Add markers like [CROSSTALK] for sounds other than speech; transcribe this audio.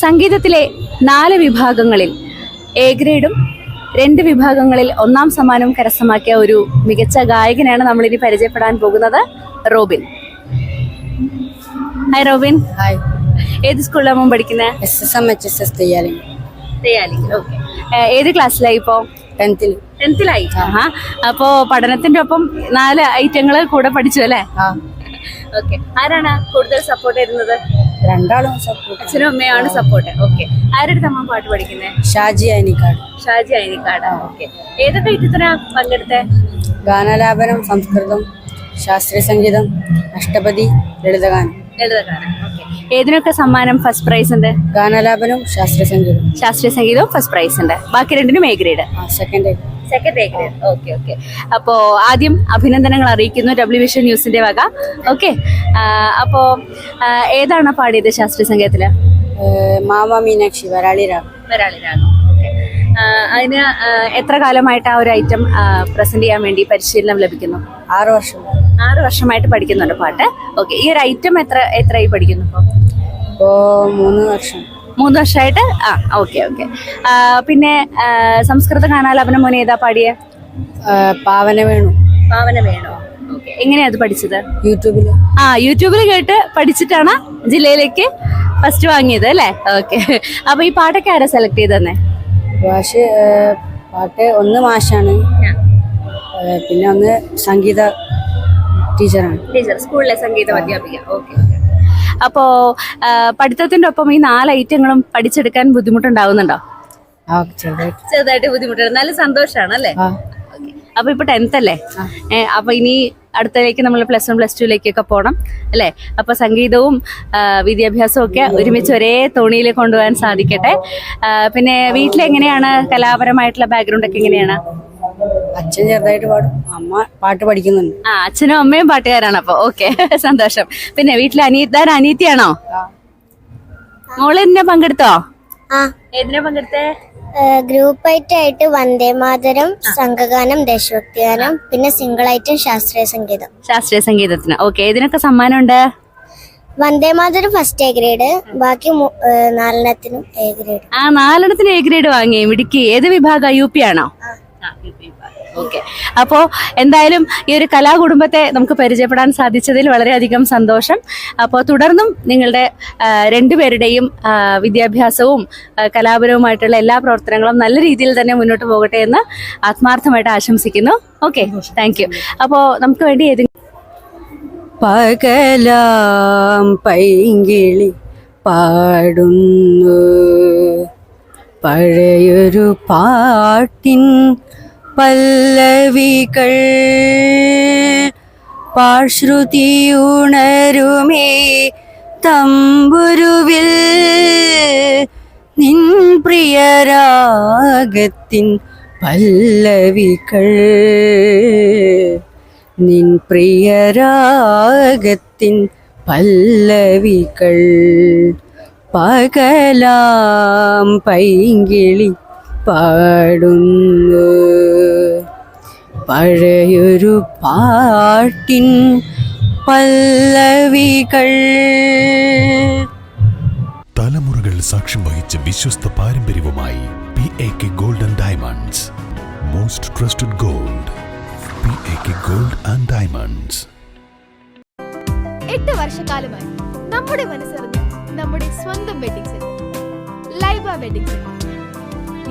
സംഗീതത്തിലെ നാല് വിഭാഗങ്ങളിൽ എ ഗ്രേഡും രണ്ട് വിഭാഗങ്ങളിൽ ഒന്നാം സമ്മാനവും കരസ്ഥമാക്കിയ ഒരു മികച്ച ഗായകനാണ് നമ്മളിനി പരിചയപ്പെടാൻ പോകുന്നത് റോബിൻ. Hi Robin. ഹായ് ഏത് സ്കൂളിലാണ് പഠിക്കുന്നത് S S M H S S Theyyali. Okay ഏത് ക്ലാസ്സിലായി ഇപ്പോ? ടെൻത്തിൽ ടെൻത്തിലായി ആ. അപ്പോ പഠനത്തിന്റെ ഒപ്പം നാല് ഐറ്റങ്ങൾ കൂടെ പഠിച്ചു അല്ലേ? ആ. ഓക്കെ ആരാണ് കൂടുതൽ സപ്പോർട്ട് ചെയ്യുന്നത് രണ്ടാളും സപ്പോർട്ട് അച്ഛനും അമ്മയാണ് സപ്പോർട്ട് ഓക്കെ ആരുടെ അമ്മ പാട്ട് പഠിക്കുന്നത് ഷാജി അനിക്കാട് ഷാജി അയനിക്കാട്. ഓക്കെ ഏതൊക്കെ ഐറ്റത്തിനാ പങ്കെടുത്തേ? ഗാനലാപനം സംസ്കൃതം ശാസ്ത്രീയ സംഗീതം അഷ്ടപതി ലളിതഗാനം. ലളിതഗാനം. ഏതിനൊക്കെ സമ്മാനം ഫസ്റ്റ് പ്രൈസ് ഉണ്ട്? ഗാനലാപനം ശാസ്ത്രീയ സംഗീതം. ശാസ്ത്രീയ സംഗീതവും ഫസ്റ്റ് പ്രൈസ് ഉണ്ട്. ബാക്കി രണ്ടിനും A grade second second A grade okay okay അപ്പോ ആദ്യം അഭിനന്ദനങ്ങൾ അറിയിക്കുന്നു ഡബ്ല്യു വിഷൻ ന്യൂസിന്റെ വക. ഓക്കെ അപ്പോ ഏതാണ് പാടിയത് ശാസ്ത്രീയ സംഗീതത്തിൽ? മാമ മീനാക്ഷി വരാളി രാഗം വരാളി രാഗം അതിന് എത്ര കാലമായിട്ട് ആ ഒരു ഐറ്റം പ്രസന്റ് ചെയ്യാൻ വേണ്ടി പരിശീലനം ലഭിക്കുന്നു? ആറ് വർഷം. ആറ് വർഷമായിട്ട് പഠിക്കുന്നുണ്ട് പാട്ട്. ഓക്കെ ഈ ഒരു ഐറ്റം എത്ര എത്രയായി പഠിക്കുന്നു? ഇപ്പോൾ ഇപ്പോ മൂന്ന് വർഷം. മൂന്ന് വർഷമായിട്ട് ആ ഓക്കെ ഓക്കെ. പിന്നെ സംസ്കൃത ഗാനാലാപനം മോനെ ഏതാ പാടിയേ? പാവന വേണു. പാവന വേണോ? എങ്ങനെയാ അത് പഠിച്ചത്? യൂട്യൂബിൽ ആ യൂട്യൂബിൽ കേട്ട് പഠിച്ചിട്ടാണ് ജില്ലയിലേക്ക് ഫസ്റ്റ് വാങ്ങിയത് അല്ലേ? ഓക്കെ. അപ്പൊ ഈ പാട്ടൊക്കെ ആരാ സെലക്ട് ചെയ്തന്നെ? ഭാഷ പാട്ട് ഒന്ന് മാഷാണ്. പിന്നെ ഒന്ന് സംഗീത ടീച്ചറാണ്. ടീച്ചർ സ്കൂളിലെ സംഗീത അധ്യാപിക. ഓക്കെ. അപ്പോ പഠിത്തത്തിന്റെ പഠിത്തത്തിന്റെ ഒപ്പം ഈ നാല് ഐറ്റങ്ങളും പഠിച്ചെടുക്കാൻ ബുദ്ധിമുട്ടുണ്ടാവുന്നുണ്ടോ? ചെറുതായിട്ട്. ബുദ്ധിമുട്ടുണ്ട്. നല്ല സന്തോഷമാണ് അല്ലേ. അപ്പൊ ഇപ്പൊ ടെൻത്ത് അല്ലേ? അപ്പൊ ഇനി അടുത്തലേക്ക് നമ്മൾ പ്ലസ് വൺ പ്ലസ് ടുവിലേക്കൊക്കെ പോകണം അല്ലേ? അപ്പൊ സംഗീതവും വിദ്യാഭ്യാസവും ഒക്കെ ഒരുമിച്ച് ഒരേ തോണിയിൽ കൊണ്ടുപോകാൻ സാധിക്കട്ടെ. പിന്നെ വീട്ടിലെങ്ങനെയാണ്? കലാപരമായിട്ടുള്ള ബാക്ക്ഗ്രൗണ്ട് ഒക്കെ എങ്ങനെയാണ്? അച്ഛൻ ചെറുതായിട്ട് പാടും. അമ്മ പാട്ട് പഠിക്കുന്നുണ്ട്. ആ അച്ഛനും അമ്മയും പാട്ടുകാരാണ് അപ്പൊ. ഓക്കെ [LAUGHS] സന്തോഷം. പിന്നെ വീട്ടിലെ അനിയത്താൻ അനിയത്തിയാണോ? മോൾ എന്നെ പങ്കെടുത്തോ? ആ. ഏതിനാ പങ്കെടുത്തേ? ഗ്രൂപ്പ് ഐറ്റം ആയിട്ട് വന്ദേ മാതരം സംഘഗാനം ദേശഭക്തിഗാനം പിന്നെ സിംഗിൾ ഐറ്റം ശാസ്ത്രീയ സംഗീതം. ശാസ്ത്രീയ സംഗീതത്തിന്. ഓക്കെ ഇതിനൊക്കെ സമ്മാനമുണ്ട്? Vande Mataram first A grade ബാക്കി നാലെണ്ണത്തിനും എ ഗ്രേഡ്. ആ നാലെണ്ണത്തിന് എ ഗ്രേഡ് വാങ്ങി. മിടുക്കി. ഏത് വിഭാഗം? യു പി ആണോ? ഓക്കെ. അപ്പോൾ എന്തായാലും ഈ ഒരു കലാകുടുംബത്തെ നമുക്ക് പരിചയപ്പെടാൻ സാധിച്ചതിൽ വളരെയധികം സന്തോഷം. അപ്പോൾ തുടർന്നും നിങ്ങളുടെ രണ്ടുപേരുടെയും വിദ്യാഭ്യാസവും കലാപരവുമായിട്ടുള്ള എല്ലാ പ്രവർത്തനങ്ങളും നല്ല രീതിയിൽ തന്നെ മുന്നോട്ട് പോകട്ടെ എന്ന് ആത്മാർത്ഥമായിട്ട് ആശംസിക്കുന്നു. ഓക്കെ താങ്ക് യു അപ്പോൾ നമുക്ക് വേണ്ടി ഏതെങ്കിലും പകലാം പാടുന്നു. പഴയൊരു പാട്ടിൻ പല്ലവികൾ പാഴ്ശ്രുതിയുണരുമേ തമ്പുരുവിൽ നിൻ പ്രിയരാഗത്തിൻ പല്ലവികൾ നിൻ പ്രിയരാഗത്തിൻ പല്ലവികൾ പകലാം പൈങ്കിളി പാടുന്നു. പഴയൊരു പാട്ടിൻ പല്ലവികൾ. തലമുറകൾ സാക്ഷ്യം വഹിച്ച വിശ്വസ്ത പാരമ്പര്യവുമായി P A K golden diamonds most trusted gold P A K gold and diamonds എട്ട് വർഷക്കാലമായി നമ്മുടെ മനസ്സറിഞ്ഞ് നമ്മുടെ സ്വന്തം wedding centre Laiba wedding centre